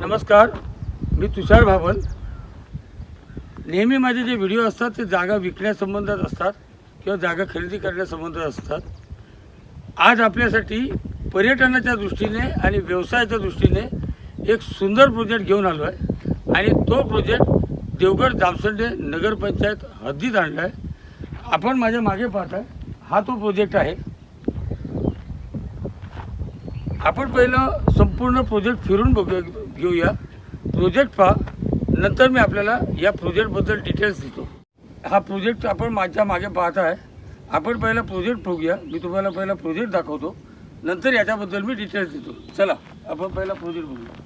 नमस्कार मी तुषार भावन. नेहमी माझे जे व्हिडिओ असतात ते जागा विकण्यासंबंधात असतात किंवा जागा खरेदी करण्यासंबंधात असतात. आज आपल्यासाठी पर्यटनाच्या दृष्टीने आणि व्यवसायाच्या दृष्टीने एक सुंदर प्रोजेक्ट घेऊन आलो आहे. आणि तो प्रोजेक्ट देवगड जामसंडे नगरपंचायत हद्दीत आणला आहे. आपण माझ्या मागे पाहताय हा तो प्रोजेक्ट आहे. आपण पहिलं संपूर्ण प्रोजेक्ट फिरून बघूया. घेऊया. प्रोजेक्ट पहा. नंतर मी आपल्याला या प्रोजेक्टबद्दल डिटेल्स देतो. हा प्रोजेक्ट आपण माझ्या मागे पाहत आहे आपण पहिला प्रोजेक्ट बघूया. मी तुम्हाला पहिला प्रोजेक्ट दाखवतो. नंतर याच्याबद्दल मी डिटेल्स देतो. चला आपण पहिला प्रोजेक्ट बघूया.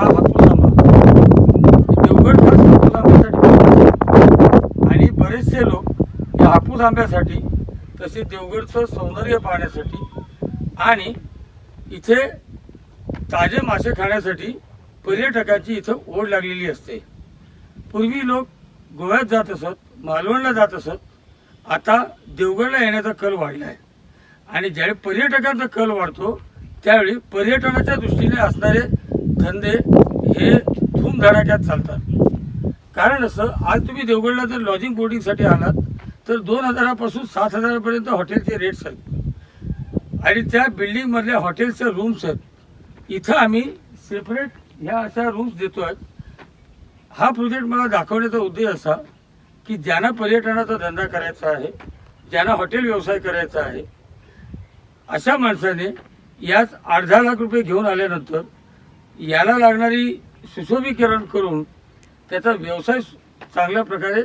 हा हापूस देवगड आंब्यासाठी आणि बरेचसे लोक या हापूस आंब्यासाठी तसे देवगडचं सौंदर्य पाहण्यासाठी आणि इथे ताजे मासे खाण्यासाठी पर्यटकांची इथं ओढ लागलेली असते. पूर्वी लोक गोव्यात जात असत मालवणला जात असत. आता देवगडला येण्याचा कल वाढला आहे आणि ज्यावेळी पर्यटकांचा कल वाढतो त्यावेळी पर्यटनाच्या दृष्टीने असणारे धंदे हे धूमधडाक्यात चालतात. कारण असं आज तुम्ही देवगडला जर लॉजिंग बोर्डिंगसाठी आलात तर दोन हजारापासून सात हजारापर्यंत हॉटेलचे रेट्स आहेत. आणि त्या बिल्डिंगमधल्या हॉटेलच्या रूम्स आहेत. इथं आम्ही सेपरेट ह्या अशा रूम्स देतो आहेत हा प्रोजेक्ट मला दाखवण्याचा उद्देश असा की ज्यांना पर्यटनाचा धंदा करायचा आहे ज्यांना हॉटेल व्यवसाय करायचा आहे अशा माणसाने याच अर्धा लाख रुपये घेऊन आल्यानंतर याला लागणारी सुशोभीकरण करून त्याचा व्यवसाय चांगल्या प्रकारे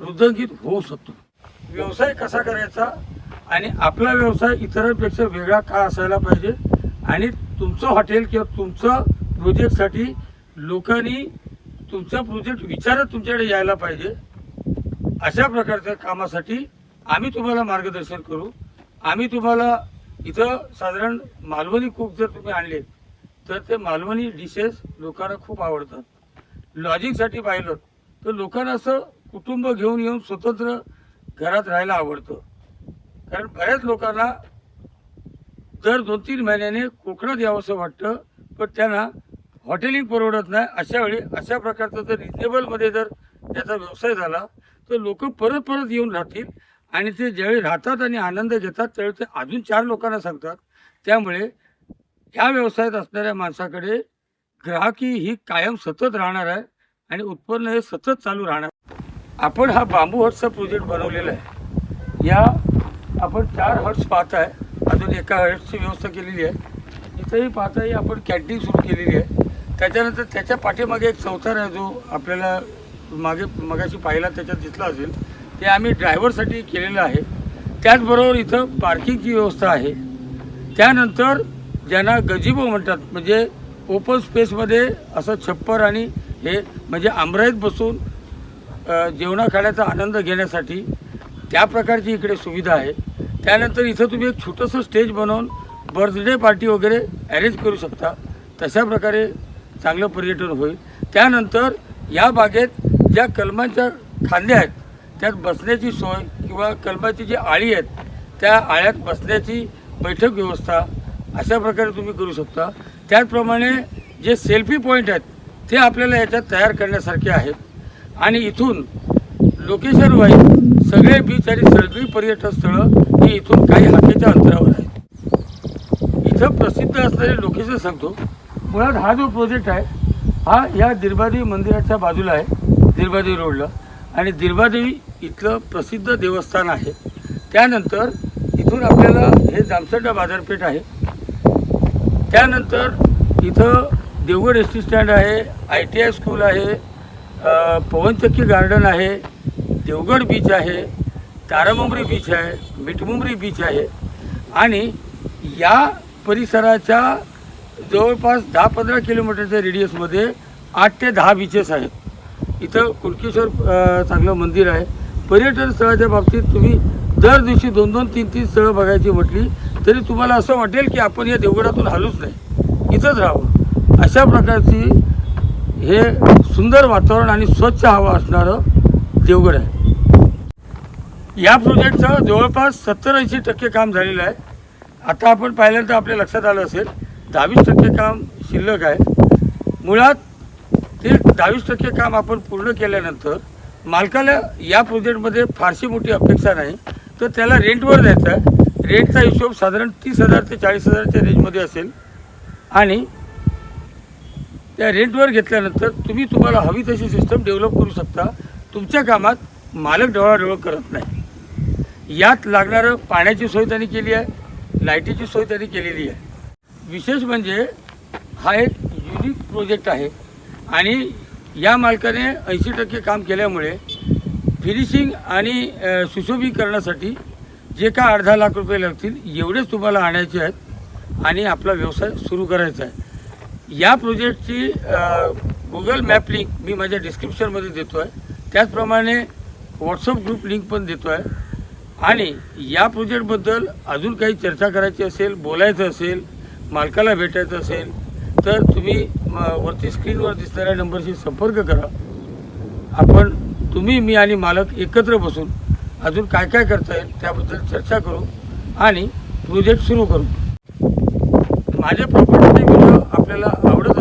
वृद्धंगित होऊ शकतो. व्यवसाय कसा करायचा आणि आपला व्यवसाय इतरांपेक्षा वेगळा का असायला पाहिजे आणि तुमचं हॉटेल किंवा तुमचं प्रोजेक्टसाठी लोकांनी तुमचा प्रोजेक्ट विचारत तुमच्याकडे यायला पाहिजे. अशा प्रकारच्या कामासाठी आम्ही तुम्हाला मार्गदर्शन करू. आम्ही तुम्हाला इथं साधारण मालवणी कूप जर तुम्ही आणले तर ते मालवणी डिशेस लोकांना खूप आवडतात. लॉजिंगसाठी पाहिलं तर लोकांना असं कुटुंब घेऊन येऊन स्वतंत्र घरात राहायला आवडतं. कारण बऱ्याच लोकांना दर दोन तीन महिन्याने कोकणात यावंसं वाटतं पण त्यांना हॉटेलिंग परवडत नाही. अशा वेळी अशा प्रकारचा जर रिजनेबलमध्ये जर त्याचा व्यवसाय झाला तर लोक परत परत येऊन राहतील. आणि ते ज्यावेळी राहतात आणि आनंद घेतात त्यावेळी ते अजून चार लोकांना सांगतात. त्यामुळे ह्या व्यवसायात असणाऱ्या माणसाकडे ग्राहकी ही कायम सतत राहणार आहे आणि उत्पन्न हे सतत चालू राहणार आपण हा बांबू हट्सचा प्रोजेक्ट बनवलेला आहे. या आपण चार हट्स आहे अजून एका हट्सची व्यवस्था केलेली आहे. इथंही पाहताही आपण कॅन्टीन सुरू केलेली आहे. त्याच्यानंतर त्याच्या पाठीमागे एक चौथार आहे जो आपल्याला मागे मगाशी पाहिला त्याच्यात दिसला असेल. ते आम्ही ड्रायव्हरसाठी केलेलं आहे. त्याचबरोबर इथं पार्किंगची व्यवस्था आहे. त्यानंतर ज्यांना गजिबो म्हणतात म्हणजे ओपन स्पेसमध्ये असं छप्पर आणि हे म्हणजे आमराईत बसून जेवणाखाण्याचा जेवणा खाण्याचा आनंद घेण्यासाठी त्या प्रकारची इकडे सुविधा आहे. त्यानंतर इथं तुम्ही एक छोटंसं स्टेज बनवून बर्थडे पार्टी वगैरे अरेंज करू शकता. तशा प्रकारे चांगलं पर्यटन होईल. त्यानंतर या बागेत ज्या कलमांच्या खांद्या आहेत त्यात बसण्याची सोय किंवा कलमाची जी आळी आहेत त्या आळ्यात बसण्याची बैठक व्यवस्था अशा प्रकारे तुम्ही करू शकता. त्याचप्रमाणे जे सेल्फी पॉईंट आहेत ते आपल्याला याच्यात तयार करण्यासारखे आहेत. आणि इथून लोकेशन वाईज सगळे बीच आणि सगळी पर्यटन स्थळं ही इथून काही हाकेच्या अंतरावर आहेत. इथं प्रसिद्ध असणारे लोकेशन सांगतो. मुळात हा जो प्रोजेक्ट आहे हा या दिरबादेवी मंदिराच्या बाजूला आहे दिरबादेवी रोडला. आणि दिरबादेवी इथलं प्रसिद्ध देवस्थान आहे. त्यानंतर इथून आपल्याला हे जामसंडा बाजारपेठ आहे. त्यानंतर इथं देवगड एस टी स्टँड आहे आय टी आय स्कूल आहे पवनचक्की गार्डन आहे देवगड बीच आहे तारामुंबरी बीच आहे मिठमुंबरी बीच आहे. आणि या परिसराच्या जवळपास दहा पंधरा किलोमीटरच्या रेडियसमध्ये आठ ते दहा बीचेस आहेत. इथं कुणकेश्वर चांगलं मंदिर आहे. पर्यटन स्थळाच्या बाबतीत तुम्ही दर दिवशी दोन दोन तीन तीन स्थळं बघायची म्हटली तरी तुम्हाला असं वाटेल की आपण या देवगडातून हलूच नाही. इथंच राहावं. अशा प्रकारची हे सुंदर वातावरण आणि स्वच्छ हवा असणारं देवगड आहे. या प्रोजेक्टचं जवळपास सत्तर ऐंशी टक्के काम झालेलं आहे. आता आपण पाहिल्यानंतर आपल्या लक्षात आलं असेल दहावीस टक्के काम शिल्लक आहे. मुळात ते दहावीस टक्के काम आपण पूर्ण केल्यानंतर मालकाला या प्रोजेक्टमध्ये फारशी मोठी अपेक्षा नाही. तर त्याला रेंटवर द्यायचं आहे. रेंटचा हिशोब साधारण तीस हजार ते चाळीस हजारच्या रेंजमध्ये असेल. आणि त्या रेंटवर घेतल्यानंतर तुम्ही तुम्हाला हवी तशी सिस्टम डेव्हलप करू शकता. तुमच्या कामात मालक डोळाडोळ करत नाही. यात लागणारं पाण्याची सोय त्यांनी केली आहे लाईटीची सोय त्यांनी केलेली आहे. विशेष म्हणजे हा एक युनिक प्रोजेक्ट आहे. आणि या मालकाने ऐंशी टक्के काम केल्यामुळे फिनिशिंग आणि सुशोभीकरणासाठी जे का अर्धा लाख रुपये लागतील एवढेच तुम्हाला आणायचे आहेत आणि आपला व्यवसाय सुरू करायचा आहे. या प्रोजेक्टची गुगल मॅप लिंक मी माझ्या डिस्क्रिप्शनमध्ये देतो आहे त्याचप्रमाणे व्हॉट्सअप ग्रुप लिंक पण देतो आहे आणि या प्रोजेक्टबद्दल अजून काही चर्चा करायची असेल बोलायचं असेल मालकाला भेटायचं असेल तर तुम्ही म, वरती स्क्रीनवर दिसणाऱ्या नंबरशी संपर्क करा. आपण तुम्ही मी आणि मालक एकत्र बसून अजून काय काय करता येईल त्याबद्दल चर्चा करू आणि प्रोजेक्ट सुरू करू. माझ्या प्रॉपर्टीचे व्हिडिओ आपल्याला आवडत